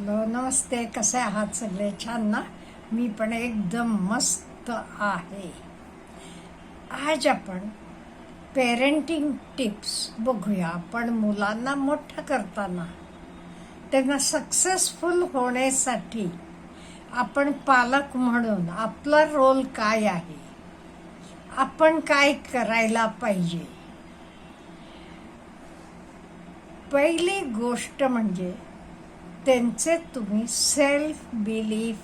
Hello नमस्ते कसे आहात सगळे? छान ना? मी पण एकदम मस्त आहे. आज आपण पेरेंटिंग टिप्स बघूया. आपण मुलांना मोठं करताना त्यांना सक्सेसफुल होण्यासाठी आपण पालक म्हणून आपला रोल काय आहे? आपण काय करायला पाहिजे? पहिली गोष्ट म्हणजे त्यांचे तुम्ही सेल्फ बिलीफ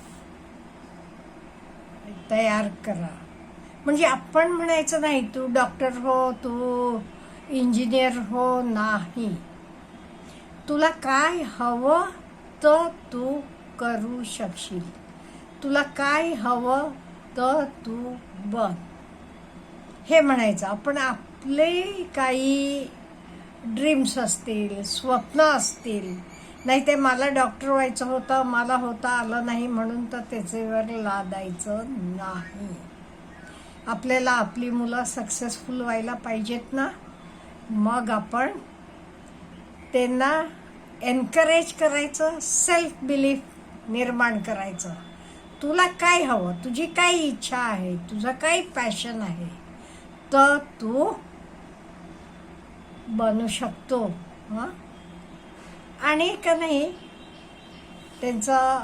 तयार करा. म्हणजे आपण म्हणायचं नाही तू डॉक्टर हो तू इंजिनियर हो नाही. तुला काय हवं तर तू करू शकशील. तुला काय हवं तर तू बन. हे म्हणायचं. आपण आपले काही ड्रीम्स असतील स्वप्न असतील नाही ते मला डॉक्टर व्हायचं होतं मला होता आलं नाही म्हणून तर त्याच्यावर लादायचं नाही. आपल्याला आपली मुलं सक्सेसफुल व्हायला पाहिजेत ना. मग आपण त्यांना एनकरेज करायचं सेल्फ बिलीफ निर्माण करायचं. तुला काय हवं? तुझी काय इच्छा आहे? तुझं काय पॅशन आहे? तर तू बनू शकतो. हां? आणि का नाही त्यांचं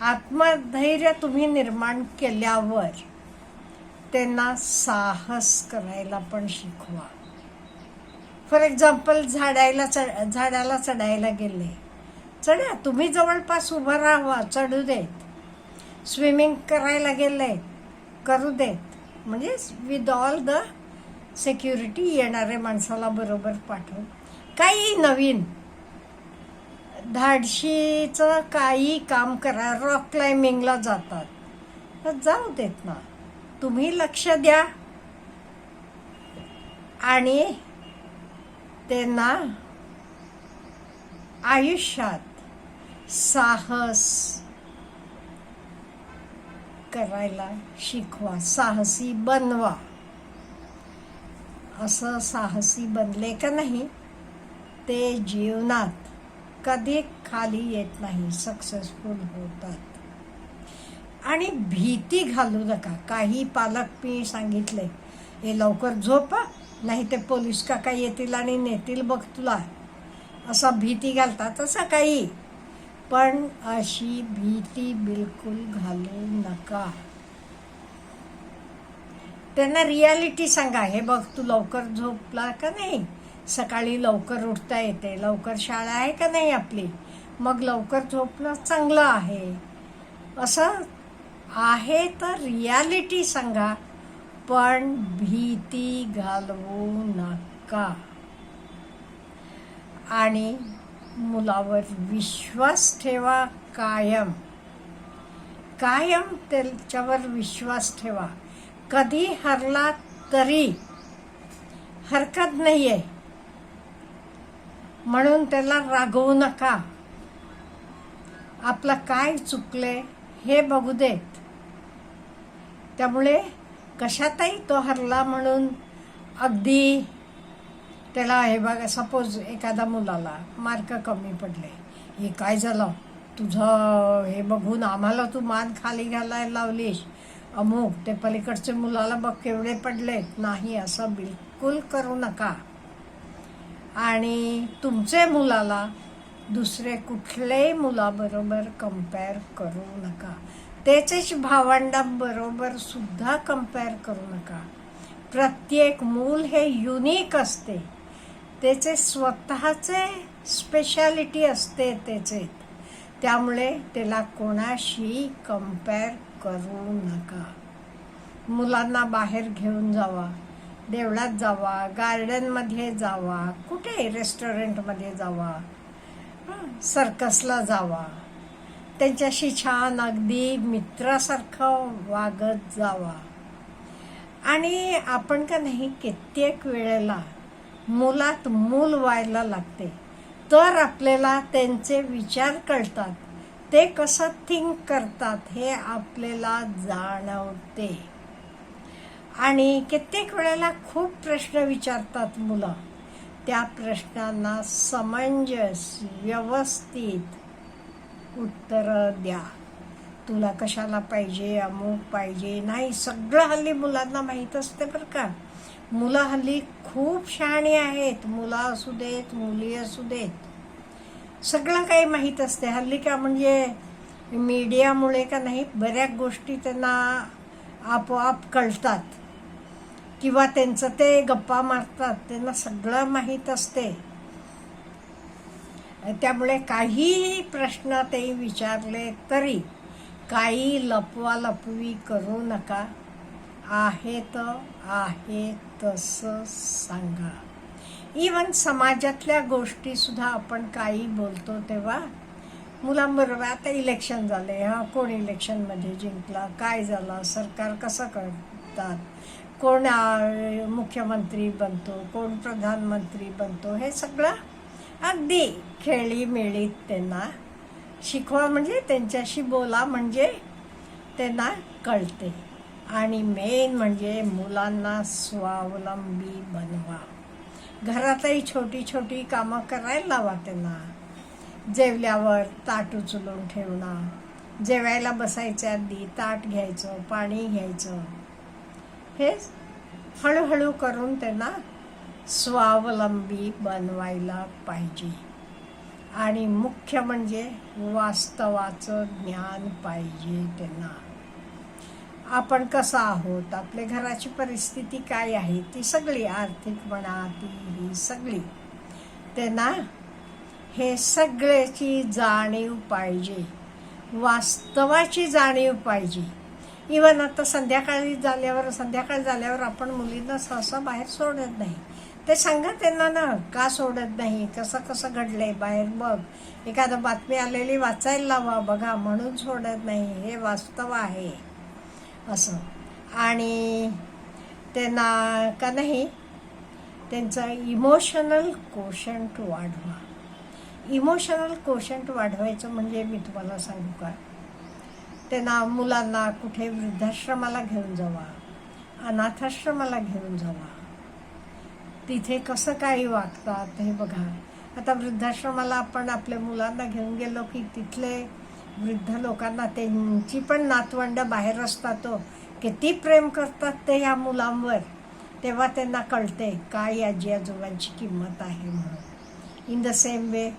आत्मधैर्य तुम्ही निर्माण केल्यावर त्यांना साहस करायला पण शिकवा. फॉर एक्झाम्पल झाडायला चढ झाडाला चढायला गेले. चढा तुम्ही जवळपास उभं राहावा चढू देत. स्विमिंग करायला गेले करू देत. म्हणजे विथ ऑल द सेक्युरिटी येणाऱ्या माणसाला बरोबर पाठवून काही नवीन. धाडशीचं काही काम करा रॉक क्लाइम्बिंगला जातात. तर जाऊ देत ना. तुम्ही लक्ष द्या. आणि त्यांना आयुष्यात साहस करायला शिकवा. साहसी बनवा. असं साहसी बनले का नाही? ते जीवनात कधी खाली येत नाही सक्सेसफुल होतात. आणि भीती घालू नका. काही पालक मी सांगितले हे लवकर झोप नाही ते पोलीस काका येतील आणि नेतील बघ तुला. असा भीती घालतात असं काही. पण अशी भीती बिलकुल घालू नका. त्यांना रियालिटी सांगा हे बघ तू लवकर झोपला का नाही? सकाळी लवकर उठता येते. लवकर शाळा आहे का नाही आपली? मग लवकर झोपणं चांगलं आहे. असं आहे तर रियालिटी सांगा. पण भीती घालवू नका. आणि मुलावर विश्वास ठेवा कायम. कायम त्याच्यावर विश्वास ठेवा. कधी हरला तरी हरकत नाही आहे म्हणून त्याला रागवू नका. आपलं काय चुकले हे बघू देत. त्यामुळे कशातही तो हरला म्हणून अगदी त्याला हे बघा सपोज एखाद्या मुलाला मार्क कमी पडले. हे काय झालं? तुझं हे बघून आम्हाला तू मान खाली घालायला लावलीस. अमुक ते पलीकडचे मुलाला बघ केवढे पडलेत. नाही असं बिलकुल करू नका. आणि तुमचे मुलाला दुसरे कुठल्याही मुलाबरोबर कंपेअर करू नका. त्याचेच भावंडांबरोबर सुद्धा कंपेअर करू नका. प्रत्येक मूल हे युनिक असते. त्याचे स्वतःचे स्पेशालिटी असते त्याचे. त्यामुळे त्याला कोणाशी कंपेअर करू नका. मुलांना बाहेर घेऊन जावा. देवळात जावा गार्डनमध्ये जावा कुठे रेस्टॉरंटमध्ये जावा सर्कसला जावा. त्यांच्याशी छान अगदी मित्रासारखं वागत जावा. आणि आपण का नाही कित्येक वेळेला मुलात मूल व्हायला लागते. तर आपल्याला त्यांचे विचार कळतात. ते कसं थिंक करतात हे आपल्याला जाणवते. आणि कित्येक वेळेला खूप प्रश्न विचारतात मुलं. त्या प्रश्नांना समंजस व्यवस्थित उत्तरं द्या. तुला कशाला पाहिजे अमुक पाहिजे? नाही सगळं हल्ली मुलांना माहीत असते बरं का. मुलं हल्ली खूप शहाणी आहेत. मुलं असू देत मुली असू देत. सगळं काही माहीत असते. हल्ली का म्हणजे मीडियामुळे का नाही बऱ्याच गोष्टी त्यांना आपोआप कळतात. किंवा त्यांचं ते गप्पा मारतात त्यांना सगळं माहीत असते. त्यामुळे काही प्रश्न ते विचारले तरी काही लपवा लपवी करू नका. आहे तर आहे तसं सांगा. इवन समाजातल्या गोष्टीसुद्धा आपण काही बोलतो तेव्हा मुलांबरोबर आता इलेक्शन झाले. हा कोण इलेक्शनमध्ये जिंकला? काय झालं? सरकार कसं करतात? कोण मुख्यमंत्री बनतो कोण प्रधानमंत्री बनतो हे सगळं अगदी खेळीमेळीत त्यांना शिकवा म्हणजे त्यांच्याशी बोला म्हणजे त्यांना कळते. आणि मेन म्हणजे मुलांना स्वावलंबी बनवा. घरातही छोटी छोटी कामं करायला लावा त्यांना. जेवल्यावर ताट उचलून ठेवणं. जेवायला बसायच्या आधी ताट घ्यायचं पाणी घ्यायचं. हे हळूहळू करून त्यांना स्वावलंबी बनवायला पाहिजे. आणि मुख्य म्हणजे वास्तवाचं ज्ञान पाहिजे त्यांना. आपण कसं आहोत? आपल्या घराची परिस्थिती काय आहे? ती सगळी आर्थिक म्हणा ती ही सगळी. त्यांना हे सगळ्याची जाणीव पाहिजे. वास्तवाची जाणीव पाहिजे. इवन आता संध्याकाळी झाल्यावर संध्याकाळ झाल्यावर आपण मुलींना सहसा बाहेर सोडत नाही. ते सांगा त्यांना ना का सोडत नाही? कसं कसं घडलंय? बाहेर बघ. एखादं बातमी आलेली वाचायला लावा बघा म्हणून सोडत नाही. हे वास्तव आहे. असं. आणि त्यांना का नाही? त्यांचं इमोशनल कोशंट वाढवा. इमोशनल कोशंट वाढवायचं म्हणजे मी तुम्हाला सांगू का? त्यांना मुलांना कुठे वृद्धाश्रमाला घेऊन जावा अनाथाश्रमाला घेऊन जावा. तिथे कसं काही वागतात हे बघा. आता वृद्धाश्रमाला आपण आपल्या मुलांना घेऊन गेलो की तिथले वृद्ध लोकांना त्यांची पण नातवंड बाहेर असतात तो किती प्रेम करतात ते या मुलांवर. तेव्हा त्यांना कळते काय आजी आजोबांची किंमत आहे म्हणून. इन द सेम वे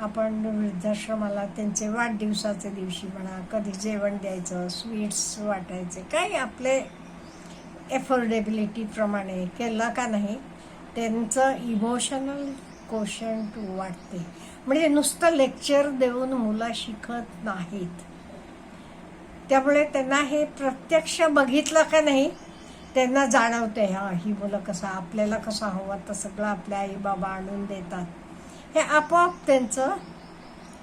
आपण वृद्धाश्रमाला त्यांचे वाढदिवसाच्या दिवशी म्हणा कधी जेवण द्यायचं स्वीट्स वाटायचे काही आपले एफोर्डेबिलिटीप्रमाणे केलं का नाही त्यांचं इमोशनल कोशन वाटते म्हणजे नुसतं लेक्चर देऊन मुलं शिकत नाहीत. त्यामुळे त्यांना हे प्रत्यक्ष बघितलं का नाही त्यांना जाणवते हा ही मुलं कसं आपल्याला कसं हवं तर सगळं आपल्या आई बाबा आणून देतात. हे आपोआप त्यांचं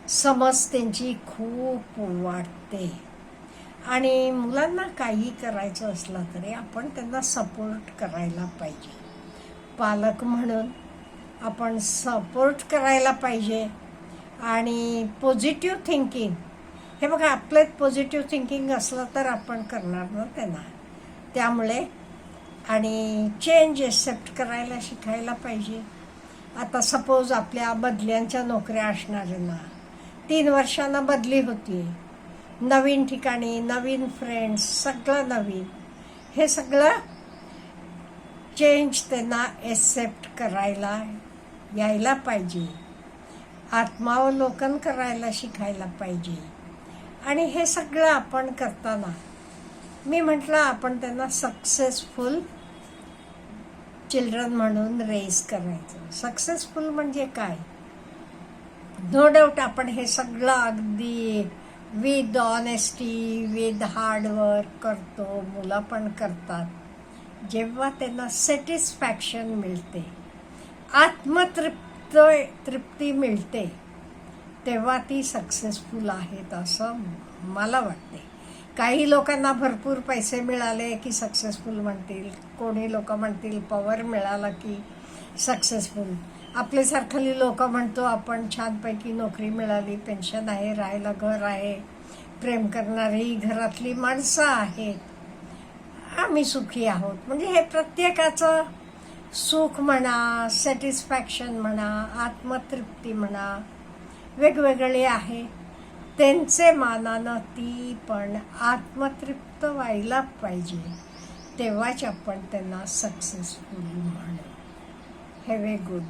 समज त्यांची खूप वाढते. आणि मुलांना काही करायचं असलं तरी आपण त्यांना सपोर्ट करायला पाहिजे. पालक म्हणून आपण सपोर्ट करायला पाहिजे. आणि पॉझिटिव्ह थिंकिंग हे बघा आपलं पॉझिटिव्ह थिंकिंग असलं तर आपण करणार ना त्यांना. त्यामुळे आणि चेंज एक्सेप्ट करायला शिकायला पाहिजे. आता सपोज आपल्या बदल्यांच्या नोकऱ्या असणाऱ्यांना तीन वर्षांना बदली होती. नवीन ठिकाणी नवीन फ्रेंड्स सगळं नवीन. हे सगळं चेंज त्यांना एक्सेप्ट करायला यायला पाहिजे. आत्मावलोकन करायला शिकायला पाहिजे. आणि हे सगळं आपण करताना मी म्हटलं आपण त्यांना सक्सेसफुल चिल्ड्रन म्हणून रेस करायचं. सक्सेसफुल म्हणजे काय? नो डाऊट आपण हे सगळं अगदी विथ ऑनेस्टी विथ हार्डवर्क करतो मुलं पण करतात. जेव्हा त्यांना सॅटिस्फॅक्शन मिळते आत्मतृप्त तृप्ती मिळते तेव्हा ती सक्सेसफुल आहेत असं मला वाटते. काही लोकांना भरपूर पैसे मिळाले की सक्सेसफुल म्हणतील. कोणी लोक म्हणतील पॉवर मिळाला की सक्सेसफुल आपल्यासारखली लोक म्हणतो आपण छानपैकी नोकरी मिळाली पेन्शन आहे राहायला घर आहे प्रेम करणारी घरातली माणसं आहेत. आम्ही सुखी आहोत. म्हणजे हे प्रत्येकाचं सुख म्हणा सॅटिस्फॅक्शन म्हणा आत्मतृप्ती म्हणा वेगवेगळे आहे. त्यांचे मानानं ती पण आत्मतृप्त व्हायला पाहिजे. तेव्हाच आपण त्यांना सक्सेसफुल म्हणू. Have a good